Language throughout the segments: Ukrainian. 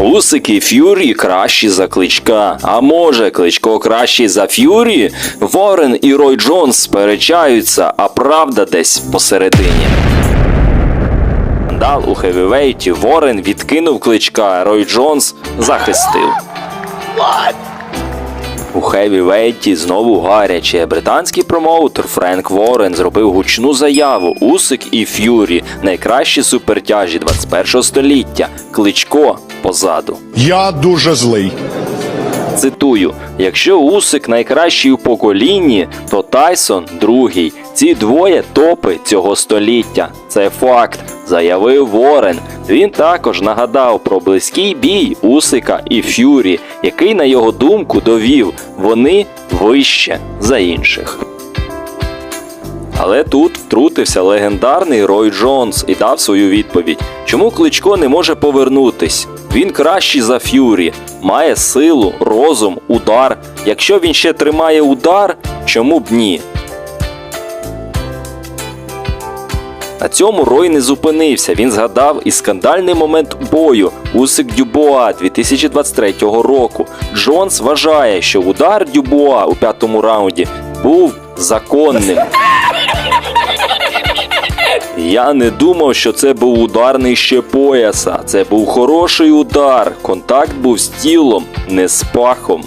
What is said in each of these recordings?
Усик і Ф'юрі кращі за кличка. А може, кличко кращий за Ф'юрі? Ворен і Рой Джонс сперечаються, а правда десь посередині. Скандал у хевівейті Ворен відкинув кличка, а Рой Джонс захистив. У хевівейті знову гаряче. Британський промоутер Френк Ворен зробив гучну заяву. Усик і Ф'юрі найкращі супертяжі 21 століття. Кличко позаду. Я дуже злий. Цитую: якщо Усик найкращий у поколінні, то Тайсон другий. Ці двоє топи цього століття. Це факт, заявив Ворен. Він також нагадав про близький бій Усика і Ф'юрі, який, на його думку, довів вони вище за інших. Але тут втрутився легендарний Рой Джонс і дав свою відповідь. Чому Кличко не може повернутись? Він кращий за Ф'юрі, має силу, розум, удар. Якщо він ще тримає удар, чому б ні? На цьому Рой не зупинився. Він згадав і скандальний момент бою Усик Дюбуа 2023 року. Джонс вважає, що удар Дюбуа у п'ятому раунді був законним. Я не думав, що це був удар нижче пояса. Це був хороший удар. Контакт був з тілом, не з пахом.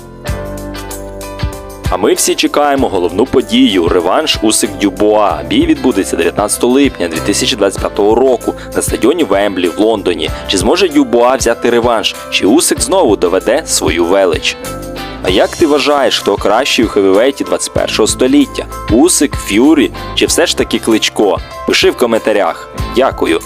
А ми всі чекаємо головну подію реванш Усик Дюбуа. Бій відбудеться 19 липня 2025 року на стадіоні Вемблі в Лондоні. Чи зможе Дюбуа взяти реванш? Чи Усик знову доведе свою велич? А як ти вважаєш, хто кращий у хевівейті 21 століття? Усик, Ф'юрі чи все ж таки Кличко? Пиши в коментарях. Дякую.